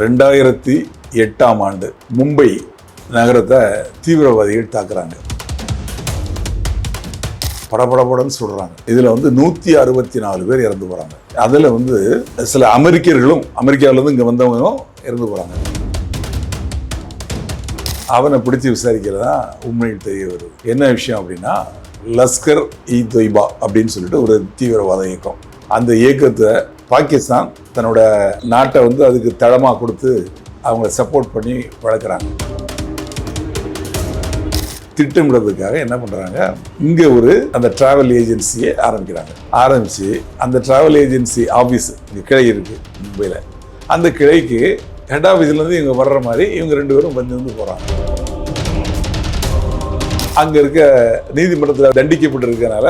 ரெண்டாயிரத்தி எட்டாம் ஆண்டு மும்பை நகரத்தை தீவிரவாதிகள் தாக்குறாங்க. படபடபடன்னு சொல்கிறாங்க இதில் வந்து நூற்றி அறுபத்தி நாலு பேர் இறந்து போறாங்க. அதில் வந்து சில அமெரிக்கர்களும் அமெரிக்காவிலேருந்து இங்கே வந்தவங்களும் இறந்து போகிறாங்க அவனை பிடிச்சி விசாரிக்கிறதா உண்மையில் தெரிய வருது. என்ன விஷயம் அப்படின்னா லஸ்கர் இ தொய்பா அப்படின்னு சொல்லிட்டு ஒரு தீவிரவாத இயக்கம். அந்த இயக்கத்தை பாகிஸ்தான் தன்னோட நாட்டை வந்து அதுக்கு தளமாக கொடுத்து அவங்கள சப்போர்ட் பண்ணி வளர்க்குறாங்க. திட்டமிடுறதுக்காக என்ன பண்ணுறாங்க இங்கே ஒரு அந்த ட்ராவல் ஏஜென்சியை ஆரம்பிக்கிறாங்க. ஆரம்பித்து அந்த ட்ராவல் ஏஜென்சி ஆஃபீஸ் இங்கே கிளை இருக்குது மும்பையில். அந்த கிளைக்கு ஹெட் ஆஃபீஸ்லேருந்து இவங்க வர்ற மாதிரி இவங்க ரெண்டு பேரும் வந்து வந்து போகிறாங்க அங்கே இருக்க நீதிமன்றத்தில் தண்டிக்கப்பட்டிருக்கனால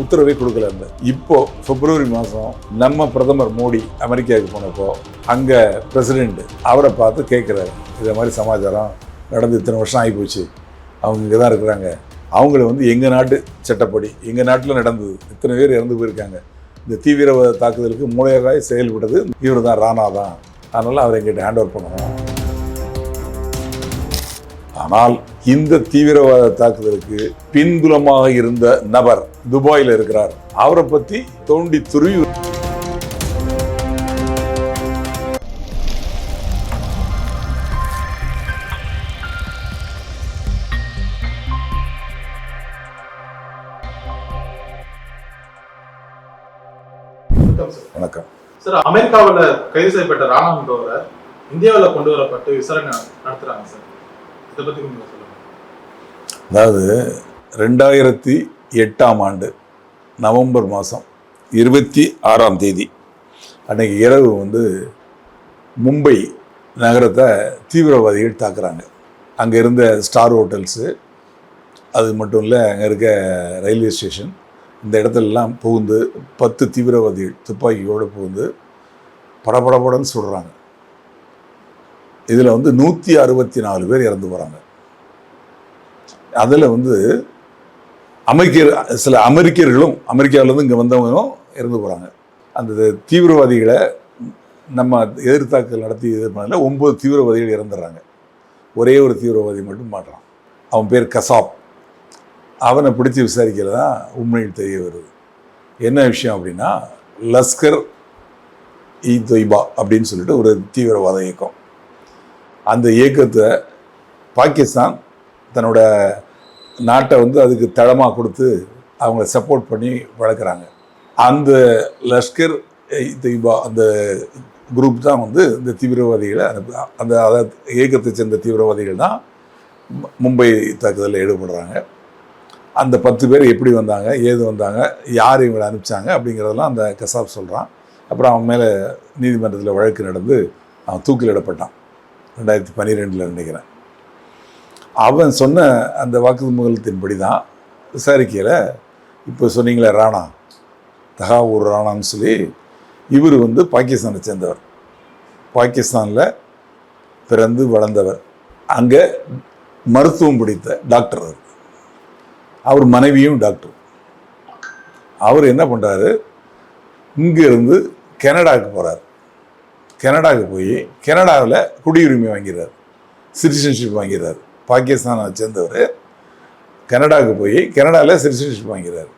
உத்தரவை கொடுக்கல இருந்த இப்போ பிப்ரவரி மாதம் நம்ம பிரதமர் மோடி அமெரிக்காவுக்கு போனப்போ அங்கே பிரசிடெண்ட் அவரை பார்த்து கேட்குறாரு இதை மாதிரி சமாச்சாரம் நடந்து இத்தனை வருஷம் ஆகிப்போச்சு. அவங்க இங்கே தான் இருக்கிறாங்க. அவங்கள வந்து எங்கள் நாட்டு சட்டப்படி எங்கள் நாட்டில் நடந்தது இத்தனை பேர் இறந்து போயிருக்காங்க. இந்த தீவிரவாத தாக்குதலுக்கு மூளையராய் செயல்பட்டது இவர் தான் ராணா தான். அதனால் அவரை எங்கிட்ட ஹேண்ட் ஓவர் பண்ணணும். ஆனால் இந்த தீவிரவாத தாக்குதலுக்கு பின்புலமாக இருந்த நபர் துபாயில் இருக்கிறார். அவரை பத்தி தோண்டி துருவி வணக்கம். சார் அமெரிக்காவில் கைது செய்யப்பட்ட ராணா என்பவரை இந்தியாவில் கொண்டு வரப்பட்டு விசாரணை நடத்துறாங்க சார். இதை பத்தி கொஞ்சம் சொல்லுங்க. அதாவது ரெண்டாயிரத்தி எட்டாம் ஆண்டு நவம்பர் மாதம் இருபத்தி ஆறாம் தேதி அன்னைக்கு இரவு வந்து மும்பை நகரத்தை தீவிரவாதிகள் தாக்குறாங்க. அங்கே இருந்த ஸ்டார் ஹோட்டல்ஸு அது மட்டும் இல்லை அங்கே இருக்க ரயில்வே ஸ்டேஷன் இந்த இடத்துலலாம் புகுந்து பத்து தீவிரவாதிகள் துப்பாக்கியோடு புகுந்து படபடபடன்னு சொல்கிறாங்க இதில் வந்து நூற்றி அறுபத்தி நாலு பேர் இறந்து போகிறாங்க அதில் வந்து அமெரிக்கர் சில அமெரிக்கர்களும் அமெரிக்காவிலேருந்து இங்கே வந்தவங்களும் இறந்து போகிறாங்க அந்த தீவிரவாதிகளை நம்ம எதிர்த்தாக்கல் நடத்தி எதிர்ப்பான ஒம்பது தீவிரவாதிகள் இறந்துடுறாங்க. ஒரே ஒரு தீவிரவாதி மட்டும் மாட்டுறான். அவன் பேர் கசாப். அவனை பிடிச்சி விசாரிக்கிறது தான் உண்மையில் தெரிய வருது. என்ன விஷயம் அப்படின்னா லஸ்கர் இ தொய்பா அப்படின்னு சொல்லிட்டு ஒரு தீவிரவாத இயக்கம். அந்த இயக்கத்தை பாகிஸ்தான் தன்னோட நாட்டை வந்து அதுக்கு தளமாக கொடுத்து அவங்கள சப்போர்ட் பண்ணி வளர்க்குறாங்க. அந்த லஷ்கர் தீபா அந்த குரூப் தான் வந்து இந்த தீவிரவாதிகளை அனுப்பு அந்த அதாவது இயக்கத்தை சேர்ந்த தீவிரவாதிகள் தான் மும்பை தாக்குதலில் ஈடுபடுறாங்க. அந்த பத்து பேர் எப்படி வந்தாங்க ஏது வந்தாங்க யார் இவங்களை அனுப்பிச்சாங்க அப்படிங்கிறதெல்லாம் அந்த கசாப் சொல்கிறான் அப்புறம் அவன் மேலே நீதிமன்றத்தில் வழக்கு நடந்து அவன் தூக்கிலிடப்பட்டான். ரெண்டாயிரத்தி பன்னிரெண்டில் நினைக்கிறேன். அவன் சொன்ன அந்த வாக்குமூலத்தின்படி தான் விசாரிக்கையில் இப்போ சொன்னீங்களே ராணா தகாவூர் ராணான்னு சொல்லி இவர் வந்து பாகிஸ்தானை சேர்ந்தவர். பாகிஸ்தானில் பிறந்து வளர்ந்தவர். அங்கே மருத்துவம் படித்த டாக்டர் அவர். அவர் மனைவியும் டாக்டர். அவர் என்ன பண்ணுறாரு இங்கேருந்து கனடாவுக்கு போகிறார் கனடாவுக்கு போய் கனடாவில் குடியுரிமை வாங்கிறார். சிட்டிசன்ஷிப் வாங்கிறார். பாகிஸ்தானை சேர்ந்தவர். கனடாவுக்கு போய் கனடாவில் சிட்டிசன்ஷிப் வாங்கிறார்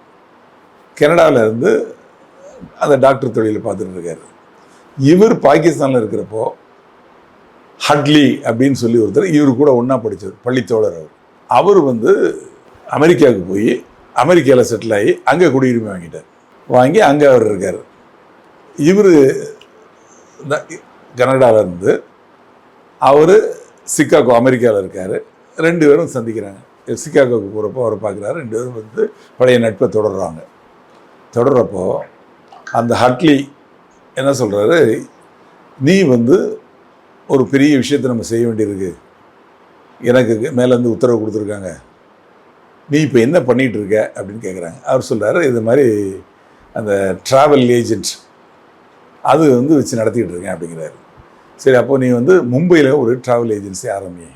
கனடாவில் இருந்து அந்த டாக்டர் தொழிலை பார்த்துட்டு இருக்காரு. இவர் பாகிஸ்தானில் இருக்கிறப்போ ஹட்லி அப்படின்னு சொல்லி ஒருத்தர் இவர் கூட ஒன்றா படித்தவர் பள்ளித்தோழர் அவர். அவர் வந்து அமெரிக்காவுக்கு போய் அமெரிக்காவில் செட்டில் ஆகி அங்கே குடியுரிமை வாங்கிட்டார். வாங்கி அங்கே அவர் இருக்கார். இவர் கனடாவில் இருந்து அவர் சிக்காகோ அமெரிக்காவில் இருக்கார். ரெண்டு பேரும் சந்திக்கிறாங்க. சிக்காகோவுக்கு போகிறப்போ அவரை பார்க்குறாரு. ரெண்டு பேரும் வந்து பழைய நட்பை தொடர்றாங்க. தொடர்றப்போ அந்த ஹட்லி என்ன சொல்கிறாரு நீ வந்து ஒரு பெரிய விஷயத்தை நம்ம செய்ய வேண்டியிருக்கு. எனக்கு மேலேருந்து உத்தரவு கொடுத்துருக்காங்க. நீ இப்போ என்ன பண்ணிகிட்டு இருக்க அப்படின்னு கேட்குறாங்க அவர் சொல்கிறாரு இது மாதிரி அந்த ட்ராவல் ஏஜென்ட் அது வந்து வச்சு நடத்திக்கிட்டு இருக்கேன் அப்படிங்கிறாரு. சரி அப்போது நீ வந்து மும்பையில் ஒரு ட்ராவல் ஏஜென்சி ஆரம்பி.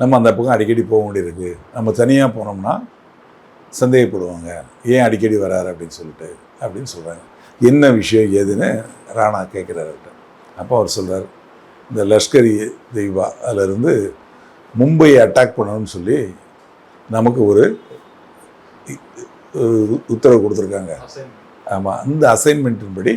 நம்ம அந்த பக்கம் அடிக்கடி போக வேண்டியிருக்கு. நம்ம தனியாக போனோம்னா சந்தேகப்படுவாங்க. ஏன் அடிக்கடி வராரு? அப்படின்னு சொல்லிட்டு அப்படின்னு சொல்கிறாங்க என்ன விஷயம் ஏதுன்னு ராணா கேட்குறாரு அவர்கிட்ட அப்போ அவர் சொல்றார் இந்த லஷ்கரி தெய்வா அதிலிருந்து மும்பையை அட்டாக் பண்ணணும்னு சொல்லி நமக்கு ஒரு உத்தரவு கொடுத்துருக்காங்க. ஆமாம் அந்த அசைன்மெண்ட்டின் படி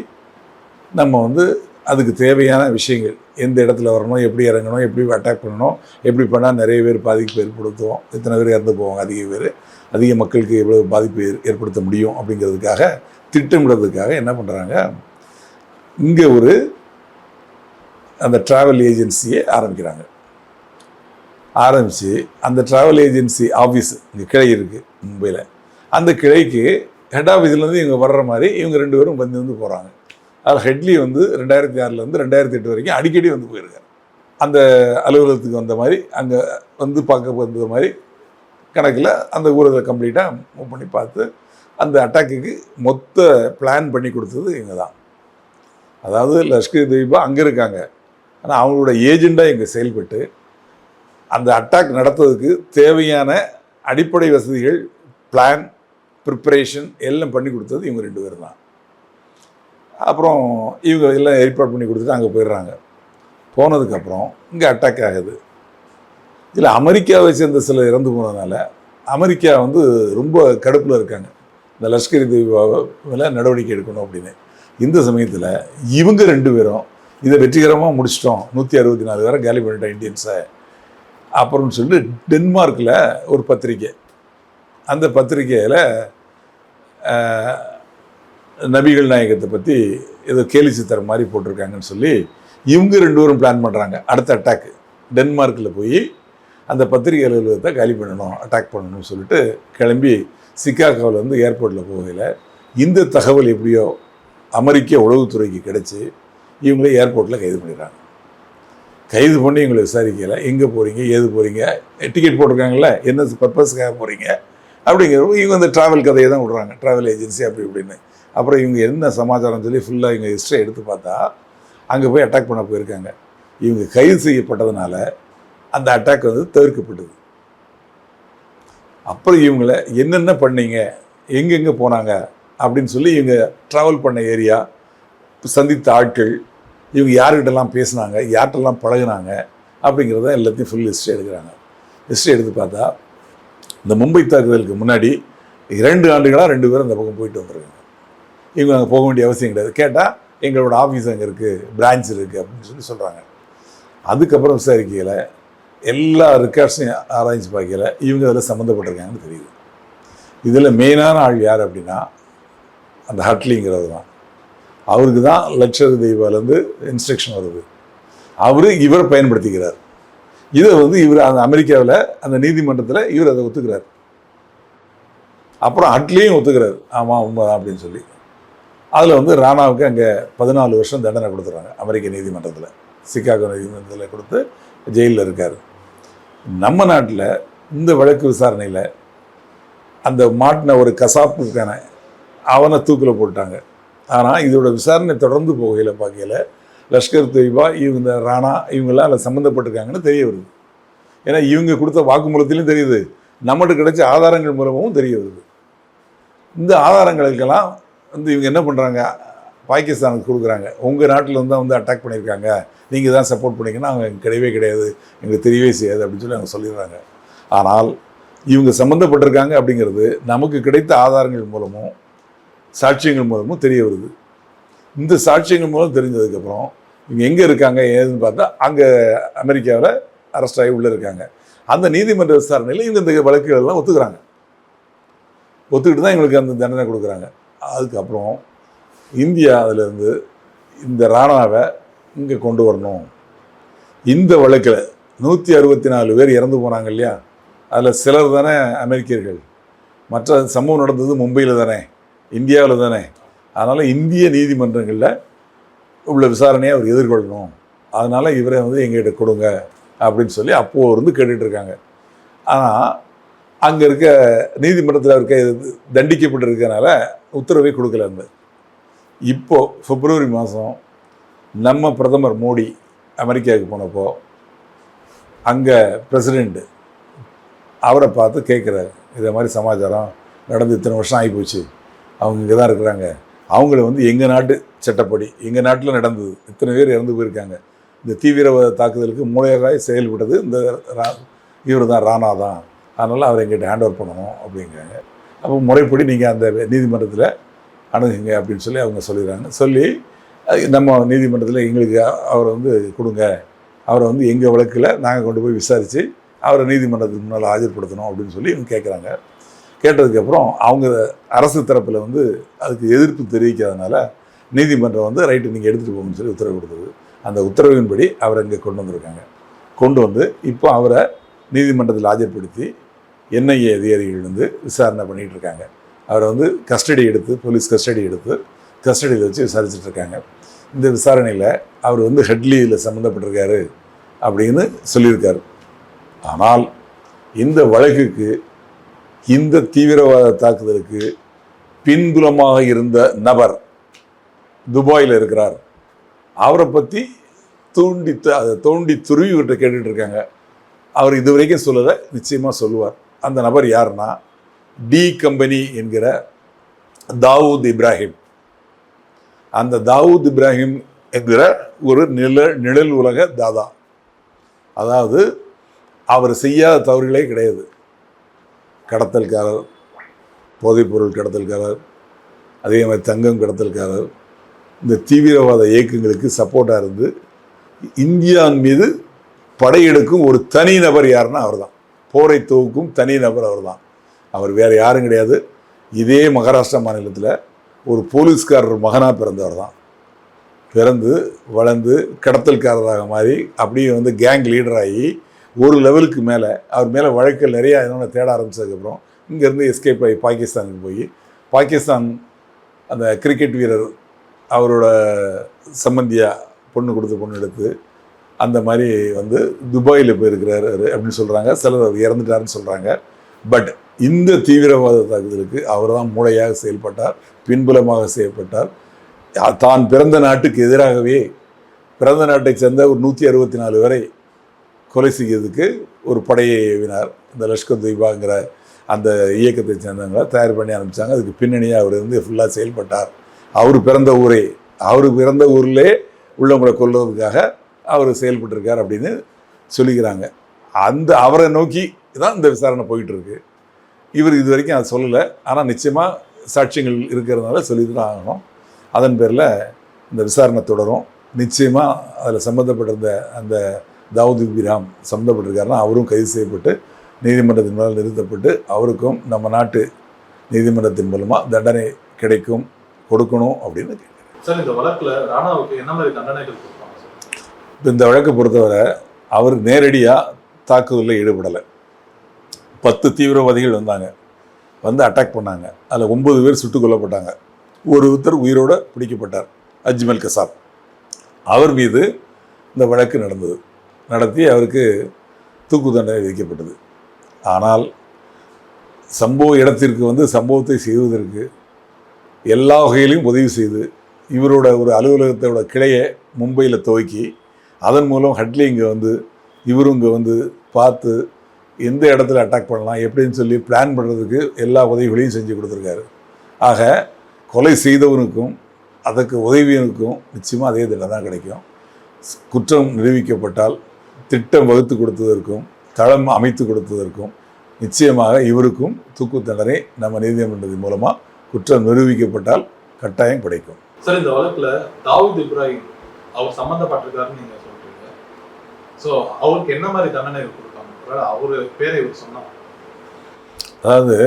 நம்ம வந்து அதுக்கு தேவையான விஷயங்கள். எந்த இடத்துல வரணும் எப்படி இறங்கணும் எப்படி அட்டாக் பண்ணணும் எப்படி பண்ணால் நிறைய பேர் பாதிப்பு ஏற்படுத்துவோம் இத்தனை பேர் இறந்து போவாங்க அதிக பேர். அதிக மக்களுக்கு எவ்வளோ பாதிப்பு ஏற்- ஏற்படுத்த முடியும் அப்படிங்கிறதுக்காக திட்டமிடுறதுக்காக என்ன பண்ணுறாங்க இங்கே ஒரு அந்த ட்ராவல் ஏஜென்சியை ஆரம்பிக்கிறாங்க. ஆரம்பித்து அந்த ட்ராவல் ஏஜென்சி ஆஃபீஸ் இங்கே கிளை இருக்குது மும்பையில். அந்த கிளைக்கு ஹெட் ஆஃபீஸ்லேருந்து இவங்க வர்ற மாதிரி இவங்க ரெண்டு பேரும் வந்து வந்து போகிறாங்க அதில் ஹெட்லி வந்து ரெண்டாயிரத்தி ஆறுலேருந்து ரெண்டாயிரத்தி எட்டு வரைக்கும் அடிக்கடி வந்து போயிருக்கார். அந்த அலுவலகத்துக்கு வந்த மாதிரி அங்கே வந்து பார்க்க வந்த மாதிரி கணக்கில் அந்த ஊரகத்தை கம்ப்ளீட்டாக மூவ் பண்ணி பார்த்து அந்த அட்டாக்குக்கு மொத்த பிளான் பண்ணி கொடுத்தது இவங்க தான். அதாவது லஷ்கர் தீபா அங்கே இருக்காங்க. ஆனால் அவங்களோட ஏஜெண்டாக இங்கே செயல்பட்டு அந்த அட்டாக் நடத்துறதுக்கு தேவையான அடிப்படை வசதிகள் பிளான் ப்ரிப்பரேஷன் எல்லாம் பண்ணி கொடுத்தது இவங்க ரெண்டு பேரும் தான். அப்புறம் இவங்க எல்லாம் ஏற்பாடு பண்ணி கொடுத்துட்டு அங்கே போயிடுறாங்க. போனதுக்கப்புறம் இங்கே அட்டாக் ஆகுது. இதில் அமெரிக்காவை சேர்ந்த சில இறந்து போனதுனால அமெரிக்கா வந்து ரொம்ப கடுப்பில் இருக்காங்க. இந்த லஷ்கர் தொய்பாவில் நடவடிக்கை எடுக்கணும் அப்படின்னு. இந்த சமயத்தில் இவங்க ரெண்டு பேரும் இதை வெற்றிகரமாக முடிச்சிட்டோம். நூற்றி அறுபத்தி நாலு பேரை காலி பண்ணிட்டோம் இந்தியன்ஸை. அப்புறம்னு சொல்லிட்டு டென்மார்க்கில் ஒரு பத்திரிக்கை அந்த பத்திரிக்கையில் நபிகள் நாயகத்தை பற்றி ஏதோ கேலி சித்திரம் மாதிரி போட்டிருக்காங்கன்னு சொல்லி இவங்க ரெண்டு பேரும் பிளான் பண்ணுறாங்க அடுத்த அட்டாக்கு டென்மார்க்கில் போய் அந்த பத்திரிகை அலுவலகத்தை காலி பண்ணணும் அட்டாக் பண்ணணும்னு சொல்லிட்டு கிளம்பி சிக்காகோவில் வந்து ஏர்போர்ட்டில் போகையில் இந்த தகவல் எப்படியோ அமெரிக்க உளவுத்துறைக்கு கிடச்சி இவங்களே ஏர்போர்ட்டில் கைது பண்ணிடுறாங்க. கைது பண்ணி இவங்களை விசாரிக்கல. எங்கே போகிறீங்க ஏது போகிறீங்க டிக்கெட் போட்டிருக்காங்களே என்ன பர்பஸ்க்காக போகிறீங்க அப்படிங்கிற இவங்க அந்த ட்ராவல் கதையை தான் விடுறாங்க. ட்ராவல் ஏஜென்சி அப்படி இப்படின்னு. அப்புறம் இவங்க என்ன சமாச்சாரம் சொல்லி ஃபுல்லாக இவங்க ஹிஸ்ட்ரி எடுத்து பார்த்தா அங்கே போய் அட்டாக் பண்ண போயிருக்காங்க. இவங்க கைது செய்யப்பட்டதுனால அந்த அட்டாக் வந்து தவிர்க்கப்பட்டது. அப்புறம் இவங்கள என்னென்ன பண்ணீங்க? எங்கெங்கே போனாங்க? அப்படின்னு சொல்லி இவங்க ட்ராவல் பண்ண ஏரியா சந்தித்த ஆட்கள் இவங்க யார்கிட்டலாம் பேசுனாங்க? யார்கிட்டலாம் பழகுனாங்க? அப்படிங்கிறத எல்லாத்தையும் ஃபுல் ஹிஸ்ட்ரி எடுக்கிறாங்க. ஹிஸ்ட்ரி எடுத்து பார்த்தா இந்த மும்பை தாக்குதலுக்கு முன்னாடி இரண்டு ஆண்டுகளாக ரெண்டு பேரும் அந்த பக்கம் போயிட்டு வந்துருக்காங்க. இவங்க அங்கே போக வேண்டிய அவசியம் கிடையாது. கேட்டால் எங்களோட ஆஃபீஸ் அங்கே இருக்குது பிரான்ச் இருக்குது அப்படின்னு சொல்லி சொல்கிறாங்க அதுக்கப்புறம் விசாரிக்கையில் எல்லா ரெக்கார்ட்ஸையும் ஆராய்ச்சி பார்க்கல இவங்க அதில் சம்மந்தப்பட்டிருக்காங்கன்னு தெரியுது. இதில் மெயினான ஆள் யார் அப்படின்னா அந்த ஹட்லிங்கிறது தான். அவருக்கு தான் லட்சர் தெய்வாலேருந்து இன்ஸ்ட்ரக்ஷன் வருது. அவர் இவரை பயன்படுத்திக்கிறார். இதை வந்து இவர் அந்த அமெரிக்காவில் அந்த நீதிமன்றத்தில் இவர் அதை ஒத்துக்கிறார். அப்புறம் அட்லியும் ஒத்துக்கிறார். ஆமாம் உண்மைதான் அப்படின்னு சொல்லி. அதில் வந்து ராணாவுக்கு அங்கே பதினாலு வருஷம் தண்டனை கொடுத்துறாங்க. அமெரிக்க நீதிமன்றத்தில். சிக்காகோ நீதிமன்றத்தில் கொடுத்து ஜெயிலில் இருக்கார். நம்ம நாட்டில் இந்த வழக்கு விசாரணையில் அந்த மாட்டின ஒரு கசாப்புக்கான அவனை தூக்கில் போட்டாங்க ஆனால் இதோட விசாரணை தொடர்ந்து போகையில் பார்க்கையில் லஷ்கர் தொய்பா இவங்க ராணா இவங்கெல்லாம் அதில் சம்மந்தப்பட்டிருக்காங்கன்னு தெரிய வருது. ஏன்னா இவங்க கொடுத்த வாக்குமூலத்திலையும் தெரியுது. நம்மகிட்ட கிடைச்ச ஆதாரங்கள் மூலமும் தெரிய வருது. இந்த ஆதாரங்களுக்கெல்லாம் வந்து இவங்க என்ன பண்ணுறாங்க பாகிஸ்தானுக்கு கொடுக்குறாங்க. உங்கள் நாட்டிலருந்து தான் வந்து அட்டாக் பண்ணியிருக்காங்க. நீங்கள் தான் சப்போர்ட் பண்ணிங்கன்னா அவங்க கிடையவே கிடையாது. எங்களுக்கு தெரியவே செய்யாது அப்படின்னு சொல்லி அவங்க சொல்லிடுறாங்க. ஆனால் இவங்க சம்மந்தப்பட்டிருக்காங்க அப்படிங்கிறது நமக்கு கிடைத்த ஆதாரங்கள் மூலமும் சாட்சியங்கள் மூலமும் தெரிய வருது. இந்த சாட்சியங்கள் மூலம் தெரிஞ்சதுக்கப்புறம் இவங்க எங்கே இருக்காங்க ஏதுன்னு பார்த்தா அங்கே அமெரிக்காவில் அரெஸ்ட் ஆகி உள்ளே இருக்காங்க. அந்த நீதிமன்ற விசாரணையில் இவங்க இந்த வழக்குகள்லாம் ஒத்துக்கிறாங்க. ஒத்துக்கிட்டு தான் இவங்களுக்கு அந்த தண்டனை கொடுக்குறாங்க. அதுக்கப்புறம் இந்தியா அதிலேருந்து இந்த ராணாவை இங்கே கொண்டு வரணும். இந்த வழக்கில் நூற்றி அறுபத்தி நாலு பேர் இறந்து போனாங்க இல்லையா? அதில் சிலர் தானே அமெரிக்கர்கள். மற்ற சம்பவம் நடந்தது மும்பையில் தானே இந்தியாவில் தானே. அதனால் இந்திய நீதிமன்றங்களில் உள்ள விசாரணையை அவர் எதிர்கொள்ளணும். அதனால் இவரை வந்து எங்கிட்ட கொடுங்க அப்படின்னு சொல்லி அப்போது இருந்து கேட்டுட்ருக்காங்க ஆனால் அங்கே இருக்க நீதிமன்றத்தில் இருக்க தண்டிக்கப்பட்டிருக்கனால உத்தரவை கொடுக்கல அந்த இப்போது பிப்ரவரி மாதம் நம்ம பிரதமர் மோடி அமெரிக்காவுக்கு போனப்போ அங்கே பிரசிடெண்ட்டு அவரை பார்த்து கேட்குறாரு இதை மாதிரி சமாச்சாரம் நடந்து இத்தனை வருஷம் ஆகிப்போச்சு அவங்க இங்கே தான் இருக்கிறாங்க. அவங்கள வந்து எங்கள் நாட்டு சட்டப்படி எங்கள் நாட்டில் நடந்தது. இத்தனை பேர் இறந்து போயிருக்காங்க. இந்த தீவிரவாத தாக்குதலுக்கு மூளையாக செயல்பட்டது இந்த ரா இவர் தான் ராணா தான் அதனால் அவரை எங்கிட்ட ஹேண்ட் ஓவர் பண்ணணும் அப்படிங்கிறாங்க. அப்போ முறைப்படி நீங்கள் அந்த நீதிமன்றத்தில் அணுகுங்க அப்படின்னு சொல்லி அவங்க சொல்லிடுறாங்க. சொல்லி நம்ம நீதிமன்றத்தில் எங்களுக்கு அவரை வந்து கொடுங்க. அவரை வந்து எங்கள் வழக்கில் நாங்கள் கொண்டு போய் விசாரித்து அவரை நீதிமன்றத்துக்கு முன்னால் ஆஜர்படுத்தணும் அப்படின்னு சொல்லி இவங்க கேட்குறாங்க கேட்டதுக்கப்புறம் அவங்க அரசு தரப்பில் வந்து அதுக்கு எதிர்ப்பு தெரிவிக்காதனால நீதிமன்றம் வந்து ரைட்டு நீங்கள் எடுத்துகிட்டு போகணும்னு சொல்லி உத்தரவு கொடுத்தது. அந்த உத்தரவின்படி அவரை இங்கே கொண்டு வந்திருக்காங்க. கொண்டு வந்து இப்போ அவரை நீதிமன்றத்தில் ஆஜர்படுத்தி என்ஐஏ அதிகாரிகள் வந்து விசாரணை பண்ணிகிட்டு இருக்காங்க அவரை வந்து கஸ்டடி எடுத்து போலீஸ் கஸ்டடி எடுத்து கஸ்டடியில் வச்சு விசாரிச்சுட்டு இருக்காங்க இந்த விசாரணையில் அவர் வந்து ஹெட்லியில் சம்மந்தப்பட்டிருக்காரு அப்படின்னு சொல்லியிருக்காரு. ஆனால் இந்த வழக்குக்கு இந்த தீவிரவாத தாக்குதலுக்கு பின்புலமாக இருந்த நபர் துபாயில் இருக்கிறார். அவரை பற்றி தூண்டி அதை தோண்டி துருவி விட்டு கேட்டுட்டு இருக்காங்க அவர் இதுவரைக்கும் சொல்லலை நிச்சயமாக சொல்லுவார். அந்த நபர் யாருன்னா டி கம்பெனி என்கிற தாவூத் இப்ராஹிம். அந்த தாவூத் இப்ராஹிம் என்கிற ஒரு நிழ நிழல் உலக தாதா. அதாவது அவர் செய்யாத தவறுகளே கிடையாது. கடத்தல்காரர் போதைப்பொருள் கடத்தல்காரர் அதே மாதிரி தங்கம் கடத்தல்காரர் இந்த தீவிரவாத இயக்கங்களுக்கு சப்போர்ட்டாக இருந்து இந்தியாவின் மீது படையெடுக்கும் ஒரு தனி நபர் யாருன்னா அவர் தான் போரை துவக்கும் தனி நபர் அவர்தான். அவர் வேறு யாரும் கிடையாது. இதே மகாராஷ்டிரா மாநிலத்தில் ஒரு போலீஸ்காரர் மகனாக பிறந்தவர் தான் பிறந்து வளர்ந்து கடத்தல்காரராக மாறி அப்படியே வந்து கேங் லீடராகி ஒரு லெவலுக்கு மேலே அவர் மேலே வழக்கில் நிறையா என்னென்ன தேட ஆரம்பிச்சதுக்கப்புறம் இங்கேருந்து எஸ்கேப் ஆகி பாகிஸ்தானுக்கு போய் பாகிஸ்தான் அந்த கிரிக்கெட் வீரர் அவரோட சம்பந்தியாக பொண்ணு கொடுத்து பொண்ணு எடுத்து அந்த மாதிரி வந்து துபாயில் போயிருக்கிறாரு அப்படின்னு சொல்கிறாங்க சிலர் அவர் இறந்துட்டாருன்னு சொல்கிறாங்க பட் இந்த தீவிரவாத தாக்குதலுக்கு அவர் தான் மூளையாக செயல்பட்டார் பின்புலமாக செயல்பட்டார். தான் பிறந்த நாட்டுக்கு எதிராகவே பிறந்த நாட்டைச் சேர்ந்த ஒரு நூற்றி அறுபத்தி நாலு வரை கொலை செய்யறதுக்கு ஒரு படையை ஏவினார். இந்த லஷ்கர் துய்பாங்கிற அந்த இயக்கத்தை சேர்ந்தவங்க தயார் பண்ணி ஆரம்பித்தாங்க அதுக்கு பின்னணியாக அவர் இருந்து ஃபுல்லாக செயல்பட்டார். அவர் பிறந்த ஊரே அவர் பிறந்த ஊர்லே உள்ளவங்களை கொல்றதுக்காக அவர் செயல்பட்டிருக்கார் அப்படின்னு சொல்லிக்கிறாங்க. அந்த அவரை நோக்கி தான் இந்த விசாரணை போயிட்டுருக்கு. இவர் இது வரைக்கும் அதை சொல்லலை. ஆனால் நிச்சயமாக சாட்சியங்கள் இருக்கிறதுனால சொல்லி தான் ஆகணும். அதன் பேரில் இந்த விசாரணை தொடரும். நிச்சயமாக அதில் சம்மந்தப்பட்டிருந்த அந்த தாவூத் இபிராம் சம்மந்தப்பட்டிருக்காருன்னா அவரும் கைது செய்யப்பட்டு நீதிமன்றத்தின் மூலம் நிறுத்தப்பட்டு அவருக்கும் நம்ம நாட்டு நீதிமன்றத்தின் மூலமாக தண்டனை கிடைக்கும் கொடுக்கணும் அப்படின்னு கேட்குறேன் சார் இந்த வழக்கில் ராணாவுக்கு என்ன மாதிரி தண்டனைகள் இப்போ இந்த வழக்கை பொறுத்தவரை அவர் நேரடியாக தாக்குதலில் ஈடுபடலை. பத்து தீவிரவாதிகள் வந்தாங்க. வந்து அட்டாக் பண்ணாங்க. அதில் ஒன்பது பேர் சுட்டுக் கொல்லப்பட்டாங்க. ஒருத்தர் உயிரோட பிடிக்கப்பட்டார் அஜ்மல் கசாப். அவர் மீது இந்த வழக்கு நடந்தது. நடத்தி அவருக்கு தூக்கு தண்டனை விதிக்கப்பட்டது. ஆனால் சம்பவ இடத்திற்கு வந்து சம்பவத்தை செய்வதற்கு எல்லா வகையிலையும் உதவி செய்து இவரோட ஒரு அலுவலகத்தோட கிளையை மும்பையில் துவக்கி அதன் மூலம் ஹட்லி இங்கே வந்து இவரும் இங்கே வந்து பார்த்து எந்த இடத்துல அட்டாக் பண்ணலாம் எப்படின்னு சொல்லி பிளான் பண்ணுறதுக்கு எல்லா உதவிகளையும் செஞ்சு கொடுத்துருக்காரு. ஆக கொலை செய்தவனுக்கும் அதற்கு உதவியனுக்கும் நிச்சயமாக அதே தண்டனை தான் கிடைக்கும். குற்றம் நிரூபிக்கப்பட்டால் திட்டம் வகுத்து கொடுத்ததற்கும் தளம் அமைத்து கொடுத்ததற்கும் நிச்சயமாக இவருக்கும் தூக்கு தண்டனை நம்ம நீதிமன்றத்தின் மூலமாக குற்றம் நிரூபிக்கப்பட்டால் கட்டாயம் கிடைக்கும். சார் இந்த வழக்கில் தாவூத் இப்ராஹிம் அவர் சம்மந்தப்பட்டிருக்காருன்னு நீங்கள் ஸோ அவருக்கு என்ன மாதிரி தண்டனை கொடுத்தாங்க அவர் பேரை இவர் சொன்னார். அதாவது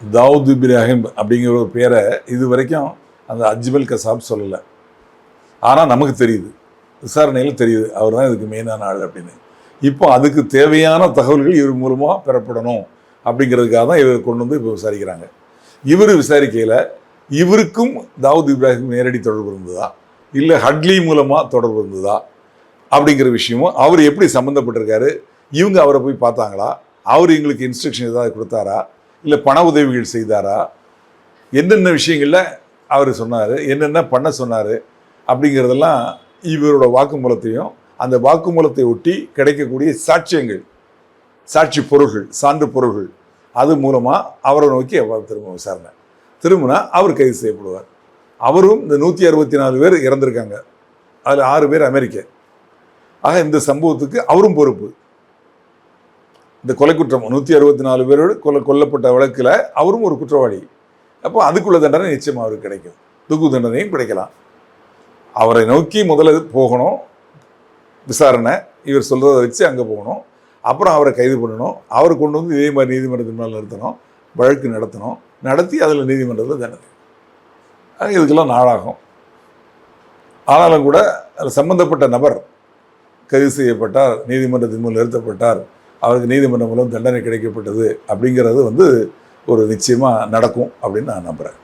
தாவூத் இப்ராஹிம் அப்படிங்கிற ஒரு பேரை இது வரைக்கும் அந்த அஜ்மல் கசாப் சொல்லலை. ஆனால் நமக்கு தெரியுது. விசாரணையில் தெரியுது. அவர் தான் இதுக்கு மெயினான ஆள் அப்படின்னு. இப்போ அதுக்கு தேவையான தகவல்கள் இவர் மூலமாக பெறப்படணும் அப்படிங்கிறதுக்காக தான் இவர் கொண்டு வந்து இப்போ விசாரிக்கிறாங்க. இவர் விசாரிக்கையில் இவருக்கும் தாவூத் இப்ராஹிம் நேரடி தொடர்பு இருந்ததா? இல்லை ஹட்லி மூலமாக தொடர்பு இருந்ததா? அப்படிங்கிற விஷயமும் அவர் எப்படி சம்மந்தப்பட்டிருக்காரு இவங்க அவரை போய் பார்த்தாங்களா? அவர் எங்களுக்கு இன்ஸ்ட்ரக்ஷன் ஏதாவது கொடுத்தாரா? இல்லை பண உதவிகள் செய்தாரா? என்னென்ன விஷயங்களில் அவர் சொன்னார்? என்னென்ன பண்ண சொன்னார்? அப்படிங்கிறதெல்லாம் இவரோட வாக்குமூலத்தையும் அந்த வாக்குமூலத்தை ஒட்டி கிடைக்கக்கூடிய சாட்சியங்கள் சாட்சி பொருள்கள் சான்று பொருள்கள் அது மூலமாக அவரை நோக்கி அவர் திரும்ப விசாரணை. திரும்பினா அவர் கைது செய்யப்படுவார். அவரும் இந்த நூற்றி அறுபத்தி நாலு பேர் இறந்திருக்காங்க. அதில் ஆறு பேர் அமெரிக்க. ஆக இந்த சம்பவத்துக்கு அவரும் பொறுப்பு. இந்த கொலை குற்றம் நூற்றி அறுபத்தி நாலு பேரோடு கொல்ல கொல்லப்பட்ட வழக்கில் அவரும் ஒரு குற்றவாளி. அப்போ அதுக்குள்ள தண்டனை நிச்சயம் அவருக்கு கிடைக்கும். தூக்கு தண்டனையும் கிடைக்கலாம். அவரை நோக்கி முதல்ல போகணும். விசாரணை இவர் சொல்கிறத வச்சு அங்கே போகணும். அப்புறம் அவரை கைது பண்ணணும். அவர் கொண்டு வந்து இதே மாதிரி நீதிமன்றத்தின் மேலே நிறுத்தணும். வழக்கு நடத்தணும். நடத்தி அதில் நீதிமன்றத்தில் தண்டனை. இதுக்கெல்லாம் நாளாகும். ஆனாலும் கூட அதில் சம்மந்தப்பட்ட நபர் கைது செய்யப்பட்டார் நீதிமன்றத்தின் மூலம் நிறுத்தப்பட்டார். அவருக்கு நீதிமன்றம் மூலம் தண்டனை கிடைக்கப்பட்டது அப்படிங்கிறது வந்து ஒரு நிச்சயமாக நடக்கும் அப்படின்னு நான் நம்புகிறேன்